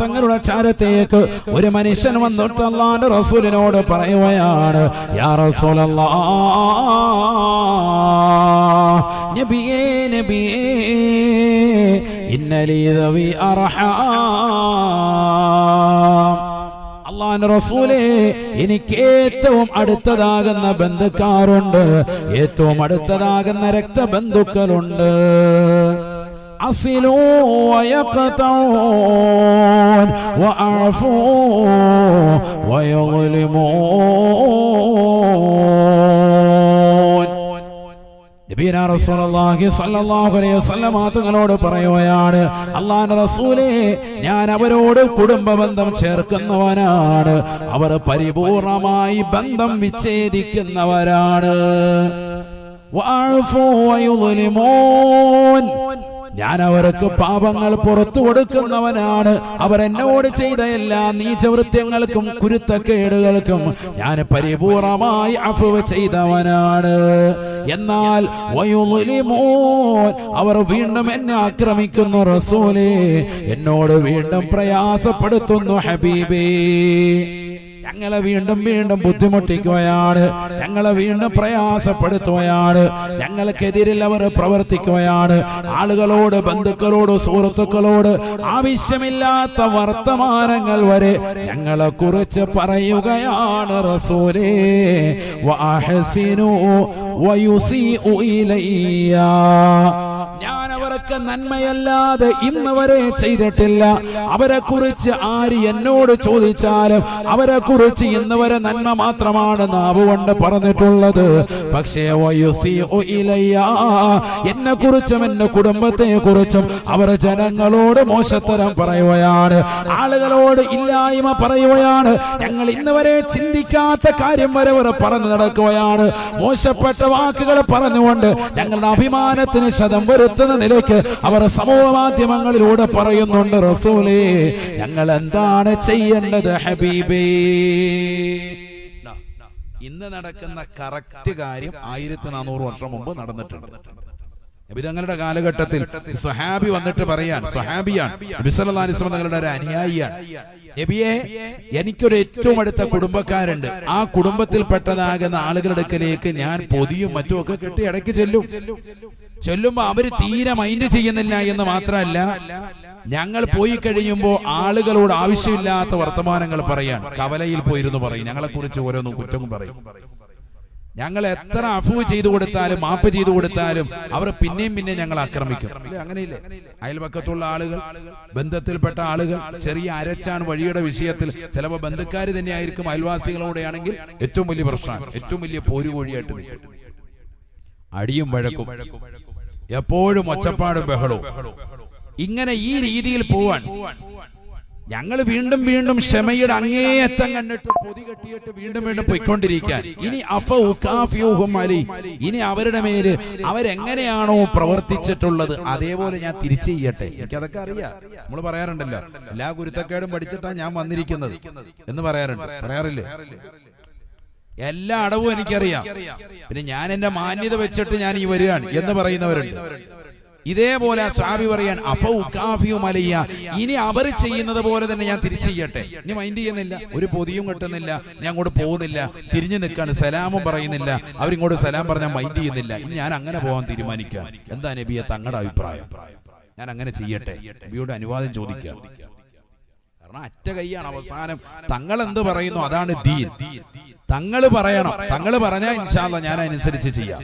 തങ്ങളുടെ ചാരത്തേക്ക് ഒരു മനുഷ്യൻ വന്നിട്ട് അള്ളാന്റെ റസൂലിനോട് പറയുകയാണ് യാ റസൂലല്ലാഹ് നബിയേ നബിയേ ഇന്നലീ ദവി അർഹാം. അള്ളാന്റെ റസൂലേ എനിക്ക് ഏറ്റവും അടുത്തതാകുന്ന ബന്ധുക്കാരുണ്ട് ഏറ്റവും അടുത്തതാകുന്ന രക്തബന്ധുക്കളുണ്ട്. أصلوا ويقطعون وأعفوا ويظلمون നബീന റസൂലുള്ളാഹി സ്വല്ലല്ലാഹു അലൈഹി വസല്ലമ തങ്ങളോട് പറയുകയാണ് അള്ളാഹുവിന്റെ റസൂലേ ഞാൻ അവരോട് കുടുംബ ബന്ധം ചേർക്കുന്നവനാണ് അവർ പരിപൂർണമായി ബന്ധം വിച്ഛേദിക്കുന്നവരാണ് വഅഫു വയുളിമൂൻ ഞാൻ അവർക്ക് പാപങ്ങൾ പുറത്തു കൊടുക്കുന്നവനാണ്. അവർ എന്നോട് ചെയ്ത എല്ലാ നീചവൃത്യങ്ങൾക്കും കുരുത്തക്കേടുകൾക്കും ഞാൻ പരിപൂർണമായി അഫുവ ചെയ്തവനാണ്. എന്നാൽ അവർ വീണ്ടും എന്നെ ആക്രമിക്കുന്നു റസൂലേ. എന്നോട് വീണ്ടും പ്രയാസപ്പെടുത്തുന്നു ഹബീബേ. ഞങ്ങളെ വീണ്ടും വീണ്ടും ബുദ്ധിമുട്ടിക്കുകയാണ്. ഞങ്ങളെ വീണ്ടും പ്രയാസപ്പെടുത്തുകയാണ്. ഞങ്ങൾക്കെതിരിൽ അവർ പ്രവർത്തിക്കുകയാണ്. ആളുകളോട് ബന്ധുക്കളോട് സുഹൃത്തുക്കളോട് ആവശ്യമില്ലാത്ത വർത്തമാനങ്ങൾ വരെ ഞങ്ങളെ കുറിച്ച് പറയുകയാണ് റസൂലേ. അവർക്ക് നന്മയല്ലാതെ ഇന്ന് വരെ ചെയ്തിട്ടില്ല. അവരെ കുറിച്ച് ആര് എന്നോട് ചോദിച്ചാലും അവരെ കുറിച്ച് ഇന്ന് വരെ നന്മ മാത്രമാണ് നാവ് കൊണ്ട് പറഞ്ഞിട്ടുള്ളത്. പക്ഷേ എന്നെ കുറിച്ചും എന്റെ കുടുംബത്തെ കുറിച്ചും അവർ ജനങ്ങളോട് മോശത്തരം പറയുകയാണ്. ആളുകളോട് ഇല്ലായ്മ പറയുകയാണ്. ഞങ്ങൾ ഇന്ന് വരെ ചിന്തിക്കാത്ത കാര്യം വരെ അവർ പറഞ്ഞു നടക്കുകയാണ്. മോശപ്പെട്ട വാക്കുകൾ പറഞ്ഞുകൊണ്ട് ഞങ്ങളുടെ അഭിമാനത്തിന് ശതം വരുത്തുന്ന നിലയ്ക്ക് അവർ സമൂഹ മാധ്യമങ്ങളിലൂടെ പറയുന്നുണ്ട് റസൂലേ ഞങ്ങൾ എന്താണ് ചെയ്യേണ്ടത് ഹബീബേ? ഇന്ന് നടക്കുന്ന കറക്റ്റ് കാര്യം ആയിരത്തി നാനൂറ് വർഷം മുമ്പ് നടന്നിട്ടുണ്ട്. നബിതങ്ങളുടെ കാലഘട്ടത്തിൽ സ്വഹാബി വന്നിട്ട് പറയാൻ സ്വഹാബിയാണ്. നബി സല്ലല്ലാഹു അലൈഹി വസല്ലം തങ്ങളുടെ ഒരു അനുയായിയാണ്. നബിയെ എനിക്കൊരു ഏറ്റവും അടുത്ത കുടുംബക്കാരുണ്ട്. ആ കുടുംബത്തിൽപ്പെട്ടതാകുന്ന ആളുകളുടെ അടുക്കലേക്ക് ഞാൻ പൊതിയും മറ്റും ഒക്കെ കെട്ടി ഇടയ്ക്ക് ചെല്ലും. ചെല്ലുമ്പോ അവർ തീരെ മൈൻഡ് ചെയ്യുന്നില്ല എന്ന് മാത്രമല്ല ഞങ്ങൾ പോയി കഴിയുമ്പോൾ ആളുകളോട് ആവശ്യമില്ലാത്ത വർത്തമാനങ്ങൾ പറയാൻ കവലയിൽ പോയിരുന്നു പറയും. ഞങ്ങളെ കുറിച്ച് ഓരോന്നും കുറ്റവും പറയും. ഞങ്ങൾ എത്ര അഫുവ് ചെയ്തു കൊടുത്താലും മാപ്പ് ചെയ്തു കൊടുത്താലും അവർ പിന്നെയും പിന്നെ ഞങ്ങൾ ആക്രമിക്കും. അങ്ങനെയില്ലേ? അയൽപക്കത്തുള്ള ആളുകൾ ബന്ധത്തിൽപ്പെട്ട ആളുകൾ ചെറിയ അരച്ചാണ് വഴിയുടെ വിഷയത്തിൽ. ചിലപ്പോൾ ബന്ധുക്കാർ തന്നെയായിരിക്കും അയൽവാസികളോടെയാണെങ്കിൽ ഏറ്റവും വലിയ പ്രശ്നമാണ്. ഏറ്റവും വലിയ പോരുകോഴിയായിട്ട് അടിയും വഴക്കും. എപ്പോഴും ഒച്ചപ്പാടും ബഹളവും. ഇങ്ങനെ ഈ രീതിയിൽ പോവാൻ ഞങ്ങൾ വീണ്ടും വീണ്ടും ക്ഷമയുടെ അങ്ങേയറ്റം കണ്ടിട്ട് പൊതി കെട്ടിയിട്ട് വീണ്ടും വീണ്ടും പോയിക്കൊണ്ടിരിക്കാൻ. ഇനി അഫ ഉക്കാഫിയൂഹും അലി. ഇനി അവരുടെ മേൽ അവരെങ്ങനെയാണോ പ്രവർത്തിച്ചിട്ടുള്ളത് അതേപോലെ ഞാൻ തിരിച്ചു ചെയ്യട്ടെ. എനിക്കതൊക്കെ അറിയാം. നമ്മൾ പറയാറുണ്ടല്ലോ എല്ലാ ഗുരുത്തക്കേടും പഠിച്ചിട്ടാണ് ഞാൻ വന്നിരിക്കുന്നത് എന്ന് പറയാറുണ്ട്. പറയാറില്ലേ? എല്ലാ അടവും എനിക്കറിയാം. പിന്നെ ഞാൻ എന്റെ മാന്യത വെച്ചിട്ട് ഞാൻ ഈ വരികയാണ് എന്ന് പറയുന്നവരുണ്ട്. ഇതേപോലെ സ്വാമി പറയാൻ അഫൗകാഫിയും അലയ്യ ഇനി അവർ ചെയ്യുന്നത് പോലെ തന്നെ ഞാൻ തിരിച്ചു ചെയ്യട്ടെ ഇനി മൈൻഡ് ചെയ്യുന്നില്ല. ഒരു പൊതിയും കിട്ടുന്നില്ല. ഞാൻ അങ്ങോട്ട് പോകുന്നില്ല. തിരിഞ്ഞു നിൽക്കാണ്. സലാമും പറയുന്നില്ല. അവരിങ്ങോട്ട് സലാം പറഞ്ഞാൽ മൈൻഡ് ചെയ്യുന്നില്ല. ഇനി ഞാൻ അങ്ങനെ പോകാൻ തീരുമാനിക്കാം. എന്താ നബിയെ തങ്ങളുടെ അഭിപ്രായം? ഞാൻ അങ്ങനെ ചെയ്യട്ടെ. നബിയോട് അനുവാദം ചോദിക്കാം. കാരണം അറ്റ കൈയാണ് അവസാനം. തങ്ങൾ എന്ത് പറയുന്നു? അതാണ് ദീൻ. തങ്ങൾ പറയണം. തങ്ങൾ പറഞ്ഞാൽ ഇൻഷാല്ല ഞാൻ അനുസരിച്ച് ചെയ്യാം.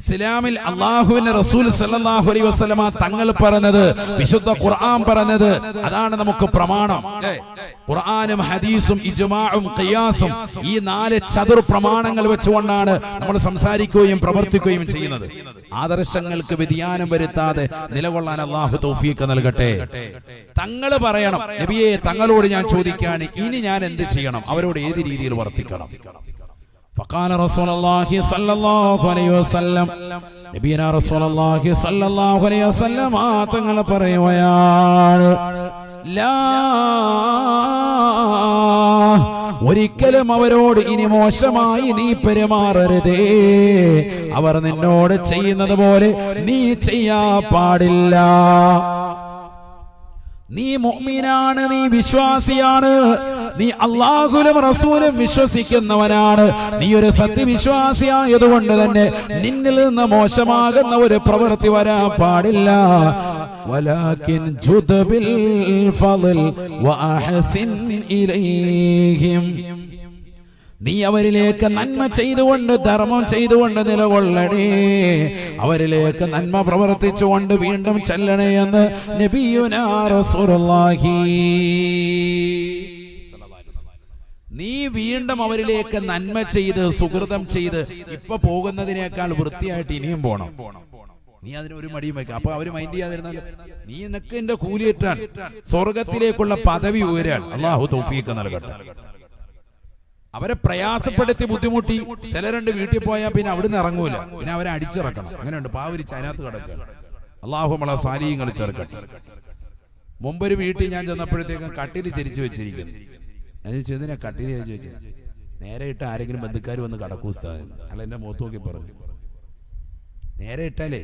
ഇസ്ലാമിൽ അള്ളാഹുവിന്റെ റസൂൽ സല്ലല്ലാഹു അലൈഹി വസല്ലമ തങ്ങൾ പറഞ്ഞത് വിശുദ്ധ ഖുർആൻ പറഞ്ഞത് അതാണ് നമുക്ക് പ്രമാണം. ഖുർആാനും ഹദീസും ഇജ്മാഉം ഖിയാസും ഈ നാല് ചതുർ പ്രമാണങ്ങൾ വെച്ചുകൊണ്ടാണ് നമ്മൾ സംസാരിക്കുകയും പ്രവർത്തിക്കുകയും ചെയ്യുന്നത്. ആദർശങ്ങൾക്ക് വ്യതിയാനം വരുത്താതെ നിലകൊള്ളാൻ അള്ളാഹു തൗഫീഖ് നൽകട്ടെ. തങ്ങൾ പറയണം നബിയെ തങ്ങളോട് ഞാൻ ചോദിക്കാണ് ഇനി ഞാൻ എന്ത് ചെയ്യണം? അവരോട് ഏത് രീതിയിൽ വർത്തിക്കണം? فقال رسول الله صلى الله عليه وسلم നബീന റസൂലുള്ളാഹി സ്വല്ലല്ലാഹു അലൈഹി വസല്ലം ആ തങ്ങൾ പറയുകയാണ് ലാ ഒരിക്കലും അവരോട് ഇനി മോശമായി നീ പെരുമാറരുതേ അവർ നിന്നോട് ചെയ്യുന്നത് പോലെ നീ ചെയ്യാ പാടില്ല നീ മുഅ്മിനാണ് നീ വിശ്വാസിയാണ് നീ അള്ളാഹുലും റസൂലും വിശ്വസിക്കുന്നവനാണ് നീ ഒരു സത്യവിശ്വാസിയായതുകൊണ്ട് തന്നെ നിന്നിൽ നിന്ന് മോശമാകുന്ന ഒരു പ്രവൃത്തി വരാൻ പാടില്ല ولكن جد بالفضل وأحسن إليهم നീ അവരിലേക്ക് നന്മ ചെയ്തുകൊണ്ട് ധർമ്മം ചെയ്തുകൊണ്ട് നിലകൊള്ളണേ. അവരിലേക്ക് നന്മ പ്രവർത്തിച്ചുകൊണ്ട് വീണ്ടും ചെല്ലണേ എന്ന് നബിയുനാ റസൂലുള്ളാഹി. നീ വീണ്ടും അവരിലേക്ക് നന്മ ചെയ്ത് സുഹൃതം ചെയ്ത് ഇപ്പൊ പോകുന്നതിനേക്കാൾ വൃത്തിയായിട്ട് ഇനിയും പോണം. നീ അതിന് ഒരു മടിയും വയ്ക്കുക അപ്പൊ അവർ മൈൻഡ് ചെയ്യാതിരുന്നാലും? നീ നിനക്ക് എന്റെ കൂലിയേറ്റാൻ സ്വർഗത്തിലേക്കുള്ള പദവി ഉയരാൻ അള്ളാഹു തൗഫീഖ് നൽകട്ടെ. അവരെ പ്രയാസപ്പെടുത്തി ബുദ്ധിമുട്ടി. ചിലരുണ്ട് വീട്ടിൽ പോയാൽ പിന്നെ അവിടുന്ന് ഇറങ്ങൂല. പിന്നെ അവരെ അടിച്ചിറക്കണം അങ്ങനെയുണ്ട്. പാവരിച്ച് അതിനകത്ത് കിടക്കുക. അള്ളാഹു നമ്മളെ സാരിയും കളിച്ചിറക്കട്ടെ മുമ്പൊരു വീട്ടിൽ ഞാൻ ചെന്നപ്പോഴത്തേക്കും കട്ടിൽ ചരിച്ചു വെച്ചിരിക്കുന്നു. ഞാൻ ചോദിച്ചു എന്തിനാ കട്ടിൽ ചരിച്ചു വെച്ചത് നേരെ ഇട്ട് ആരെങ്കിലും ബന്ധുക്കാർ വന്ന് കടക്കൂ സ്ഥാനം അയാൾ എന്റെ മുഖത്ത് നോക്കി പറഞ്ഞു. നേരെ ഇട്ടാലേ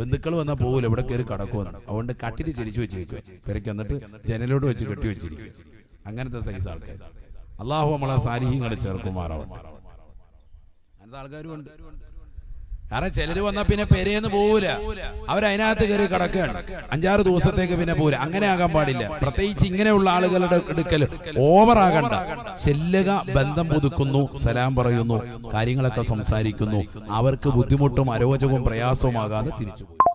ബന്ധുക്കൾ വന്നാൽ പോകില്ല ഇവിടെ കയറി കടക്കുമെന്ന്. അതുകൊണ്ട് കട്ടിൽ ചരിച്ചു വെച്ചിരിക്കുക. പെരക്ക് എന്നിട്ട് ജനലോട് വെച്ച് കെട്ടി വെച്ചിരിക്കും അങ്ങനത്തെ സൈസ് ആൾക്കാർ അള്ളാഹു നമ്മളെ സാലിഹ്യങ്ങൾ ചേർക്കുമാറാവട്ടെ അങ്ങനത്തെ ആൾക്കാരും ഉണ്ട് കാരണം ചിലര് വന്നാ പിന്നെ പെരേന്ന് പോവില്ല അവരതിനകത്ത് കയറി കിടക്കുകയാണ്. അഞ്ചാറ് ദിവസത്തേക്ക് പിന്നെ പോവില്ല അങ്ങനെ ആകാൻ പാടില്ല. പ്രത്യേകിച്ച് ഇങ്ങനെയുള്ള ആളുകളുടെ എടുക്കൽ ഓവർ ആകണ്ട ചെല്ലുക ബന്ധം പുതുക്കുന്നു സലാം പറയുന്നു കാര്യങ്ങളൊക്കെ സംസാരിക്കുന്നു. അവർക്ക് ബുദ്ധിമുട്ടും അരോചകവും പ്രയാസവുമാകാതെ തിരിച്ചു പോകും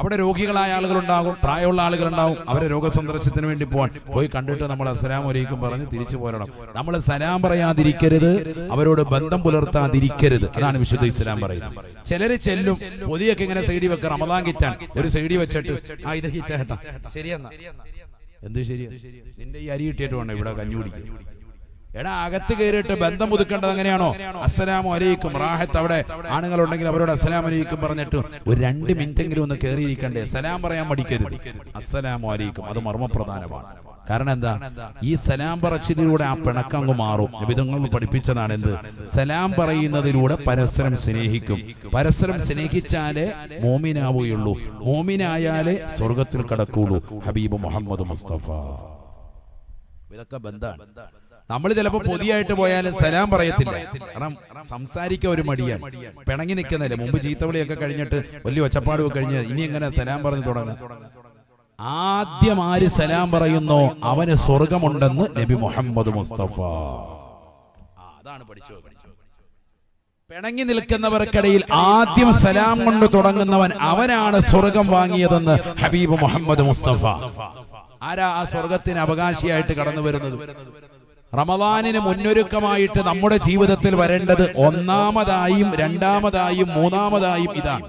അവിടെ രോഗികളായ ആളുകളുണ്ടാകും പ്രായമുള്ള ആളുകളുണ്ടാവും അവരെ രോഗസന്ദർശനത്തിന് വേണ്ടി പോവാൻ. പോയി കണ്ടിട്ട് നമ്മൾ അസ്സലാം ഒരേക്കും പറഞ്ഞ് തിരിച്ചു പോരണം. നമ്മൾ സലാം പറയാതിരിക്കരുത് അവരോട് ബന്ധം പുലർത്താതിരിക്കരുത്. അതാണ് വിശുദ്ധ ഇസ്ലാം പറയുന്നത്. ചിലര് ചെല്ലും പൊതിയൊക്കെ ഇങ്ങനെ സൈഡി വെക്ക റമദാൻ കിറ്റാൻ ഒരു സൈഡി വെച്ചിട്ട് ആ ഇത് ഹിറ്റ് ശരിയെന്നാ. എന്ത് ശരിയാ? നിന്റെ ഈ അരി കിട്ടിയിട്ട് വേണം ഇവിടെ കഞ്ഞി കുടിക്കും എടാ അകത്ത് കയറിയിട്ട് ബന്ധം പുതുക്കേണ്ടത് അങ്ങനെയാണോ? അസ്സലാമു അലൈക്കും. റാഹത്ത് അവിടെ. ആണുങ്ങളുണ്ടെങ്കിൽ അവരോട് അസ്സലാമു അലൈക്കും പറഞ്ഞിട്ട് ഒരു രണ്ട് മിനിറ്റ് എങ്കിലും ഒന്ന് കയറിയിരിക്കണ്ടേ? സലാം പറയാൻ പഠിക്കരുത് അസ്സലാമു അലൈക്കും. അത് മർമ്മപ്രധാനമാണ്. കാരണം എന്താ? ഈ സലാം പറച്ചിലൂടെ ആ പിണക്കം അങ്ങ് മാറും. വിധങ്ങൾ പഠിപ്പിച്ചതാണ് എന്ത്? സലാം പറയുന്നതിലൂടെ പരസ്പരം സ്നേഹിക്കും. പരസ്പരം സ്നേഹിച്ചാലേ മോമിനാവുകയുള്ളൂ. മോമിനായാലേ സ്വർഗത്തിൽ കടക്കുള്ളൂ ഹബീബ് മുഹമ്മദ് മുസ്തഫ. ഇതൊക്കെ ബന്ധാണ്. നമ്മൾ ചിലപ്പോ പൊതിയായിട്ട് പോയാലും സലാം പറയത്തില്ല. കാരണം സംസാരിക്ക ഒരു മടിയാണ്. പിണങ്ങി നിൽക്കുന്നില്ല മുമ്പ് ചീത്തവിളിയൊക്കെ കഴിഞ്ഞിട്ട് വലിയ ഒച്ചപ്പാടും കഴിഞ്ഞ് ഇനി എങ്ങനെ സലാം പറഞ്ഞു തുടങ്ങും? ആദ്യം ആര് സലാം പറയുന്നോ? അവന് സ്വർഗമുണ്ടെന്ന് നബി മുഹമ്മദ് മുസ്തഫ. അതാണ് പഠിച്ചു. പിണങ്ങി നിൽക്കുന്നവർക്കിടയിൽ ആദ്യം സലാം കൊണ്ട് തുടങ്ങുന്നവൻ അവനാണ് സ്വർഗം വാങ്ങിയതെന്ന് ഹബീബ് മുഹമ്മദ് മുസ്തഫ. ആരാ ആ സ്വർഗത്തിന് അവകാശിയായിട്ട് കടന്നു വരുന്നത്? റമദാനിന് മുന്നൊരുക്കമായിട്ട് നമ്മുടെ ജീവിതത്തിൽ വരേണ്ടത് ഒന്നാമതായും രണ്ടാമതായും മൂന്നാമതായും ഇതാണ്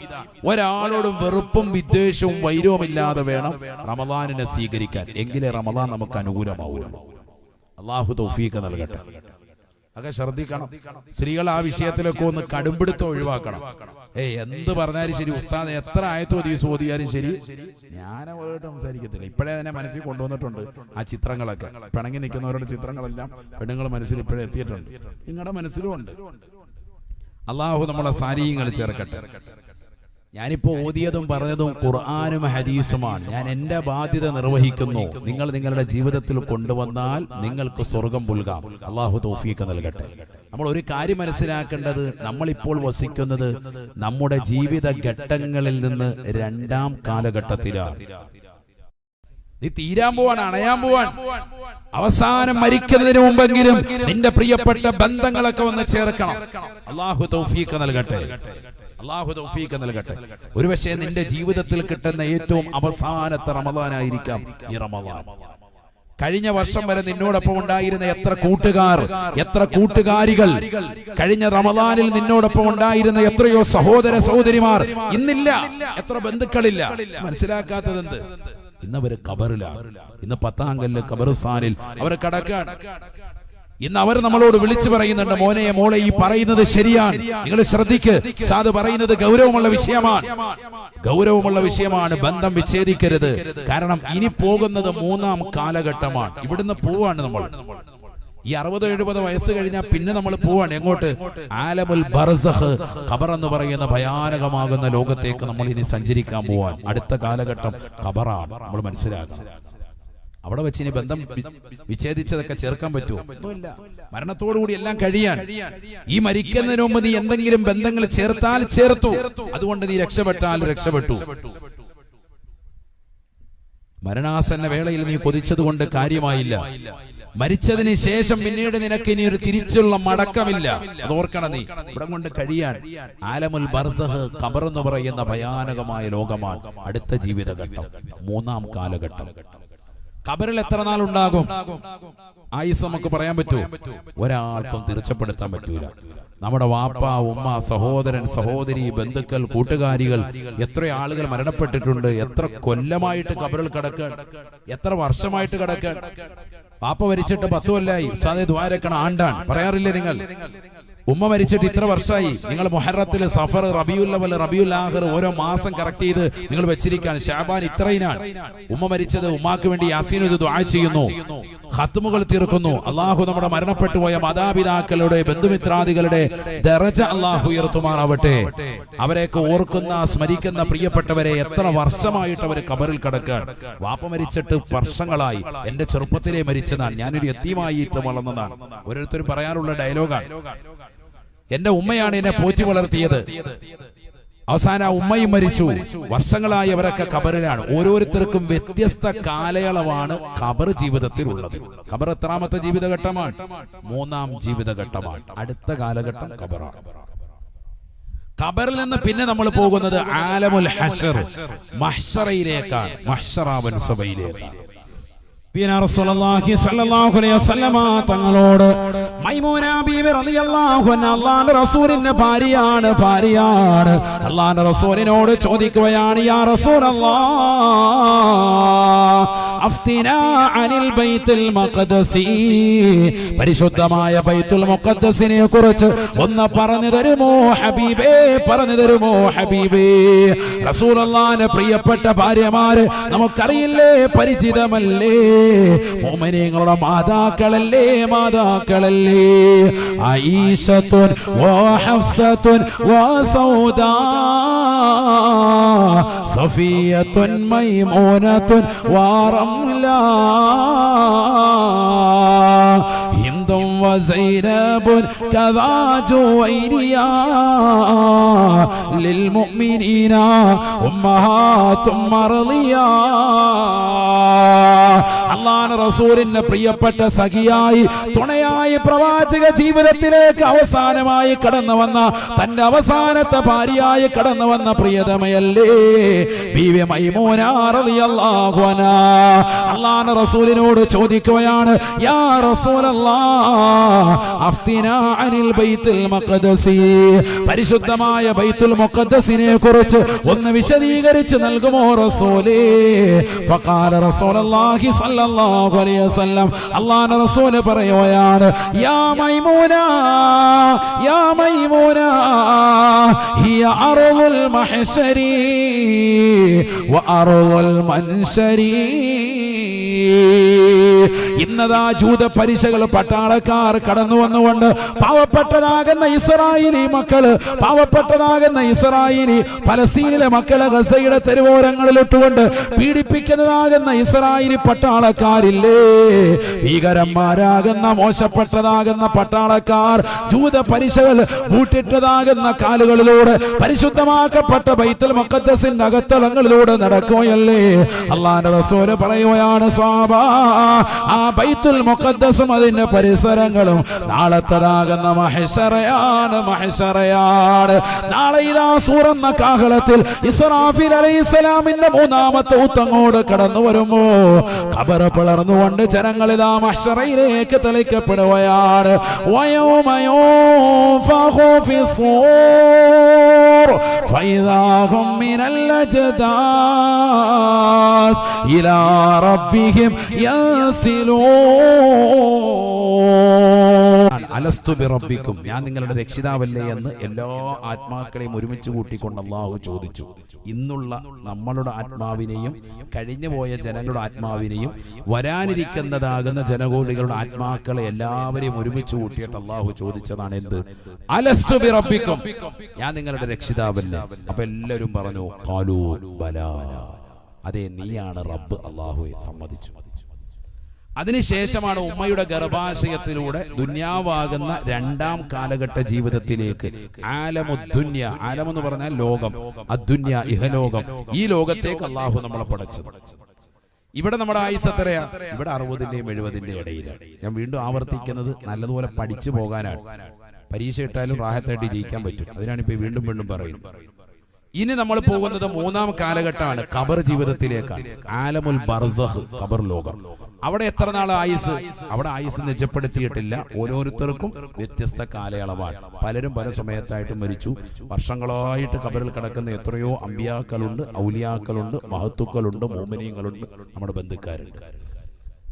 ഒരാളോടും വെറുപ്പും വിദ്വേഷവും വൈരവും ഇല്ലാതെ വേണം റമദാനിനെ സ്വീകരിക്കാൻ. എങ്കിലേ റമദാൻ നമുക്ക് അനുകൂലമാവുള്ളൂ അള്ളാഹു തൗഫീഖ് നൽകട്ടെ. ഒക്കെ ശ്രദ്ധിക്കണം. സ്ത്രീകൾ ആ വിഷയത്തിലൊക്കെ ഒന്ന് കടുംപിടുത്തം ഒഴിവാക്കണം. ഏയ് എന്ത് പറഞ്ഞാലും ശരി ഉസ്താദ് എത്ര ആയത്തോ ദിവസം ഓതിയാലും ശരി. ജ്ഞാനമായിട്ട് സംസാരിക്കത്തില്ല. ഇപ്പോഴേ തന്നെ മനസ്സിൽ കൊണ്ടുവന്നിട്ടുണ്ട് ആ ചിത്രങ്ങളൊക്കെ. പിണങ്ങി നിൽക്കുന്നവരുടെ ചിത്രങ്ങളെല്ലാം പെണ്ണുങ്ങൾ മനസ്സിൽ ഇപ്പോഴേ എത്തിയിട്ടുണ്ട്. നിങ്ങളുടെ മനസ്സിലും ഉണ്ട്. അള്ളാഹു നമ്മളെ സാരിയും ചേർക്കട്ടെ. ഞാനിപ്പോ ഓതിയതും പറഞ്ഞതും ഖുർആാനും ഹദീസുമാണ്. ഞാൻ എന്റെ ബാധ്യത നിർവഹിക്കുന്നു. നിങ്ങൾ നിങ്ങളുടെ ജീവിതത്തിൽ കൊണ്ടുവന്നാൽ നിങ്ങൾക്ക് സ്വർഗം പുൽകാം. അള്ളാഹു തൗഫീഖ് നൽകട്ടെ. നമ്മൾ ഒരു കാര്യം മനസ്സിലാക്കേണ്ടത് നമ്മളിപ്പോൾ വസിക്കുന്നത് നമ്മുടെ ജീവിത ഘട്ടങ്ങളിൽ നിന്ന് രണ്ടാം കാലഘട്ടത്തിലാണ്. നീ തീരാൻ പോവാൻ അണയാൻ പോവാൻ അവസാനം മരിക്കുന്നതിന് മുമ്പെങ്കിലും നിന്റെ പ്രിയപ്പെട്ട ബന്ധങ്ങളൊക്കെ ഒന്ന് ചേർക്കണം. അള്ളാഹു തൗഫീഖ് നൽകട്ടെ. അള്ളാഹു തൗഫീഖ് നൽകട്ടെ. ഒരുപക്ഷെ നിന്റെ ജീവിതത്തിൽ കിട്ടുന്ന ഏറ്റവും അവസാനത്തെ റമദാനായിരിക്കാം ഈ റമദാൻ. കഴിഞ്ഞ വർഷം വരെ നിന്നോടൊപ്പം ഉണ്ടായിരുന്ന എത്ര കൂട്ടുകാർ എത്ര കൂട്ടുകാരികൾ കഴിഞ്ഞ റമദാനിൽ നിന്നോടൊപ്പം ഉണ്ടായിരുന്ന എത്രയോ സഹോദര സഹോദരിമാർ. ഇന്നില്ല. എത്ര ബന്ധുക്കളില്ല. മനസ്സിലാക്കാത്തത് എന്ത് ഇന്നവര് അവർ കബറിലാണ് ഇന്ന് പത്താം കല്ല് കബറിസ്ഥാനിൽ അവർ കടക്കാണ് ഇന്ന് അവർ നമ്മളോട് വിളിച്ചു പറയുന്നുണ്ട് മോനെ മോളെ ഈ പറയുന്നത് ശരിയാണ്. നിങ്ങൾ ശ്രദ്ധിക്ക്. സാധു പറയുന്നത് ഗൗരവമുള്ള വിഷയമാണ്. ഗൗരവമുള്ള വിഷയമാണ്. ബന്ധം വിച്ഛേദിക്കരുത്. കാരണം ഇനി പോകുന്നത് മൂന്നാം കാലഘട്ടമാണ്. ഇവിടുന്ന് പോവാണ് നമ്മൾ. ഈ അറുപത് എഴുപത് വയസ്സ് കഴിഞ്ഞാൽ പിന്നെ നമ്മൾ പോവാണ്. എങ്ങോട്ട്? ആലമുൽ ബർസഹ് ഖബർ എന്ന് പറയുന്ന ഭയാനകമാകുന്ന ലോകത്തേക്ക് നമ്മൾ ഇനി സഞ്ചരിക്കാൻ പോവാൻ അടുത്ത കാലഘട്ടം ഖബറാണ്. നമ്മൾ മനസ്സിലാക്കുക അവിടെ വെച്ച് ഇനി ബന്ധം വിച്ഛേദിച്ചതൊക്കെ ചേർക്കാൻ പറ്റുമോ? ഒന്നുമില്ല. മരണത്തോടുകൂടി എല്ലാം കഴിയാൻ. ഈ മരിക്കുന്നതിന് മുമ്പ് നീ എന്തെങ്കിലും ബന്ധങ്ങൾ ചേർത്താൽ ചേർത്തു. അതുകൊണ്ട് നീ രക്ഷപ്പെട്ടാൽ രക്ഷപ്പെട്ടു. മരണാസന്ന വേളയിൽ നീ കൊതിച്ചതുകൊണ്ട് കാര്യമായില്ല. മരിച്ചതിന് ശേഷം പിന്നീട് നിനക്ക് ഇനി ഒരു തിരിച്ചുള്ള മടക്കമില്ല. അത് ഓർക്കണം നീ. ഇവിടെ കൊണ്ട് കഴിയാൻ. ആലമുൽ ബർസഹ് ഖബർ എന്ന് പറയുന്ന ഭയാനകമായ ലോകമാണ് അടുത്ത ജീവിതഘട്ടം. മൂന്നാം കാലഘട്ടം. ഖബറിൽ എത്ര നാൾ ഉണ്ടാകും ആയുസ് നമുക്ക് പറയാൻ പറ്റൂ ഒരാൾക്കും തീർച്ചപ്പെടുത്താൻ പറ്റൂല. നമ്മുടെ വാപ്പ ഉമ്മ സഹോദരൻ സഹോദരി ബന്ധുക്കൾ കൂട്ടുകാരികൾ എത്ര ആളുകൾ മരണപ്പെട്ടിട്ടുണ്ട്? എത്ര കൊല്ലമായിട്ട് കബറിൽ കിടക്കാൻ? എത്ര വർഷമായിട്ട് കിടക്കാൻ? വാപ്പ വരിച്ചിട്ട് പത്തു കൊല്ലായി സാധേ ദ്വാരക്കണ ആണ്ടാണ് പറയാറില്ലേ നിങ്ങൾ? ഉമ്മ മരിച്ചിട്ട് ഇത്ര വർഷമായി നിങ്ങൾ മൊഹറത്തിൽ സഫർ റബിയുൽ അവൽ റബിയുൽ ആഹർ ഓരോ മാസം കറക്റ്റ് ചെയ്ത് നിങ്ങൾ വെച്ചിരിക്കുകയാണ്. ഷാബാൻ ഇത്രയിനാണ് ഉമ്മ മരിച്ചത് ഉമ്മാക്ക് വേണ്ടി യാസീൻ ഇത് ദ്വാ ചെയ്യുന്നു. ഹത്തുമുകൾ തീർക്കുന്നു. അള്ളാഹു നമ്മുടെ മരണപ്പെട്ടു പോയ മാതാപിതാക്കളുടെ ബന്ധുമിത്രാദികളുടെ ദരജ അള്ളാഹു ഉയർത്തുമാറാവട്ടെ. അവരെയൊക്കെ ഓർക്കുന്ന സ്മരിക്കുന്ന പ്രിയപ്പെട്ടവരെ എത്ര വർഷമായിട്ട് അവർ കബറിൽ കിടക്കാൻ? വാപ്പ മരിച്ചിട്ട് വർഷങ്ങളായി. എന്റെ ചെറുപ്പത്തിലെ മരിച്ചതാണ്. ഞാനൊരു എത്തിയുമായിട്ട് വളർന്നതാണ്. ഓരോരുത്തരും പറയാനുള്ള ഡയലോഗാണ്. എന്റെ ഉമ്മയാണ് എന്നെ പോറ്റി വളർത്തിയത്. അവസാനം ഉമ്മയും മരിച്ചു. വർഷങ്ങളായി അവരൊക്കെ കബറിലാണ് ഓരോരുത്തർക്കും വ്യത്യസ്ത കാലയളവാണ് കബർ ജീവിതത്തിൽ ഉള്ളത് കബർ എത്രാമത്തെ ജീവിതഘട്ടമാണ്? മൂന്നാം ജീവിതഘട്ടമാണ്. അടുത്ത കാലഘട്ടം കബറാണ് കബറിൽ നിന്ന് പിന്നെ നമ്മൾ പോകുന്നത് ആലമുൽ ഹഷർ മഹ്ഷറയിലേക്കാണ്. മഹ്ഷറാവൻ സഭയിലേക്കാണ് തങ്ങളോട് റസൂലിന്റെ ഭാര്യയാണ് ഭാര്യയാണ്. അല്ലാഹുവിന്റെ റസൂലിനോട് ചോദിക്കുകയാണ് യാ ബൈത്തുൽ മഖദസി പരിശുദ്ധമായ ബൈത്തുൽ മുഖദ്ദസിനെ കുറിച്ച് ഒന്ന് പറഞ്ഞു തരുമോ ഹബീബേ? പറഞ്ഞു തരുമോ ഹബീബേ? റസൂലുള്ളാഹിന്റെ പ്രിയപ്പെട്ട ഭാര്യമാര് നമുക്കറിയില്ലേ? പരിചിതമല്ലേ? മോമനീങ്ങളുടെ മാതാക്കളല്ലേ? മാതാക്കളല്ലേ? ഐഷത്തുൻ വാ ഹഫ്സത്തുൻ വാ സൗദാ. സഫിയത്തുൻ മൈമൂനത്തുൻ വാ അല്ല ഹിന്ദും وزينب كذا جويريا للمؤمنين أمهات مرضيا അള്ളാഹ് റസൂലിന്റെ പ്രിയപ്പെട്ട സഖിയായി തുണയായി പ്രവാചക ജീവിതത്തിലേക്ക് അവസാനമായി കടന്നു വന്ന തന്റെ അവസാനത്തെ ഭാര്യയായി കടന്നു വന്ന പ്രിയതമയല്ലേ ബീവി മൈമൂന റളിയല്ലാഹു അൻഹാ അള്ളാഹ് റസൂലിനോട് ചോദിക്കുകയാണ് യാ റസൂലല്ലാഹ് അഫ്തിനാ അനിൽ ബൈത്തുൽ മഖദസി. പരിശുദ്ധമായ ബൈത്തുൽ മുഖദ്ദസിനെ കുറിച്ച് ഒന്ന് വിശദീകരിച്ച് നൽകുമോ റസൂലേ? ഫഖാല റസൂലുള്ളാഹി സ്വല്ലല്ലാഹു അലൈഹി വസല്ലം. അല്ലാഹുവിന്റെ റസൂൽ പറയുകയാണ് യാ മൈമൂന യാ മൈമൂന ഹിയ അർളുൽ മഹ്ശരി വ അർളുൽ മൻശരി. ഇന്നതാ ജൂത പരിശകൾ പട്ടാളക്കാർ കടന്നു വന്നുകൊണ്ട് പാവപ്പെട്ടതാകുന്ന ഇസ്രായേലി മക്കൾ പാവപ്പെട്ടതാകുന്ന ഇസ്രായേലി പലസ്തീനിലെ മക്കളെ ഗസയുടെ തെരുവോരങ്ങളിൽ ഇട്ടുകൊണ്ട് പീഡിപ്പിക്കുന്നതാകുന്ന ഇസ്രായേലി പട്ടാളക്കാരില്ലേ? ഭീകരന്മാരാകുന്ന മോശപ്പെട്ടതാകുന്ന പട്ടാളക്കാർ ജൂത പരിശകൾ ൂട്ടിട്ടതാകുന്ന കാലുകളിലൂടെ പരിശുദ്ധമാക്കപ്പെട്ട ബൈത്തൽ മുക്കദ്സിന്റെ അകത്തളങ്ങളിലൂടെ നടക്കുകയല്ലേ? അള്ളാന്റെ റസൂൽ പറയുകയാണ് സ്വാബ ആ ബൈത്തുൽ മുഖദ്ദസും അതിന്റെ പരിസരങ്ങളും നാളത്തതാകുന്ന മഹേശ്വരയാണ് മഹേശ്വരയാണ് നാളെ ഇതാ സൂറന്ന കാഹളത്തിൽ ഇസ്രാഫിൽ അലൈഹിസ്സലാമിന്റെ മൂന്നാമത്തെ ഊത്തങ്ങോട് കടന്നു വരുമ്പോ ഖബർ പിളർന്നുകൊണ്ട് ജനങ്ങൾ ഇതാ മഹ്ശറയിലേക്ക് തെളിക്കപ്പെടുകയാണ് വയോമയോ فإذا هم من الأجداث إلى ربهم ينسلون അലസ്തു ഞാൻ നിങ്ങളുടെ രക്ഷിതാവല്ലേ എന്ന് എല്ലാ ആത്മാക്കളെയും ഒരുമിച്ച് കൂട്ടിക്കൊണ്ട് അള്ളാഹു ചോദിച്ചു. ഇന്നുള്ള നമ്മളുടെ ആത്മാവിനെയും കഴിഞ്ഞു പോയ ജനങ്ങളുടെ ആത്മാവിനെയും വരാനിരിക്കുന്നതാകുന്ന ജനകോടികളുടെ ആത്മാക്കളെ എല്ലാവരെയും ഒരുമിച്ച് കൂട്ടിയിട്ട് അള്ളാഹു ചോദിച്ചതാണ് എന്ത്? അലസ്തു ഞാൻ നിങ്ങളുടെ രക്ഷിതാവല്ലേ? അപ്പൊ എല്ലാവരും പറഞ്ഞു ബല. അതെ നീയാണ് റബ്ബ് അള്ളാഹുവെ സമ്മതിച്ചു. അതിനുശേഷമാണ് ഉമ്മയുടെ ഗർഭാശയത്തിലൂടെ ദുന്യാവാകുന്ന രണ്ടാം കാലഘട്ട ജീവിതത്തിലേക്ക് ആലമുദ്ദുന്യ ആലം എന്ന് പറഞ്ഞാൽ ലോകം അദ്ദുന്യ ഇഹലോകം. ഈ ലോകത്തേക്ക് അള്ളാഹു നമ്മളെ പടച്ചു. ഇവിടെ നമ്മുടെ ആയുസ് എത്രയാ? ഇവിടെ അറുപതിന്റെയും എഴുപതിന്റെയും ഇടയിലാണ്. ഞാൻ വീണ്ടും ആവർത്തിക്കുന്നത് നല്ലതുപോലെ പഠിച്ചു പോകാനാണ്. പരീക്ഷ ഇട്ടാലും റാഹത്തായിട്ട് ജയിക്കാൻ പറ്റും. അതിനാണ് ഇപ്പൊ വീണ്ടും വീണ്ടും പറയുന്നത്. ഇനി നമ്മൾ പോകുന്നത് മൂന്നാം കാലഘട്ടമാണ് ഖബർ ജീവിതത്തിലേക്കാണ് ആലമുൽ ബർസഹ് ഖബർ ലോകം. അവിടെ എത്ര നാൾ ആയുസ്? അവിടെ ആയുസ് നിജപ്പെടുത്തിയിട്ടില്ല. ഓരോരുത്തർക്കും വ്യത്യസ്ത കാലയളവാണ്. പലരും പല സമയത്തായിട്ട് മരിച്ചു. വർഷങ്ങളായിട്ട് കബറിൽ കിടക്കുന്ന എത്രയോ അമ്പിയാക്കളുണ്ട് ഔലിയാക്കളുണ്ട് മഹത്തുക്കളുണ്ട് മോമിനിയങ്ങളുണ്ട് നമ്മുടെ ബന്ധുക്കാരുണ്ട്.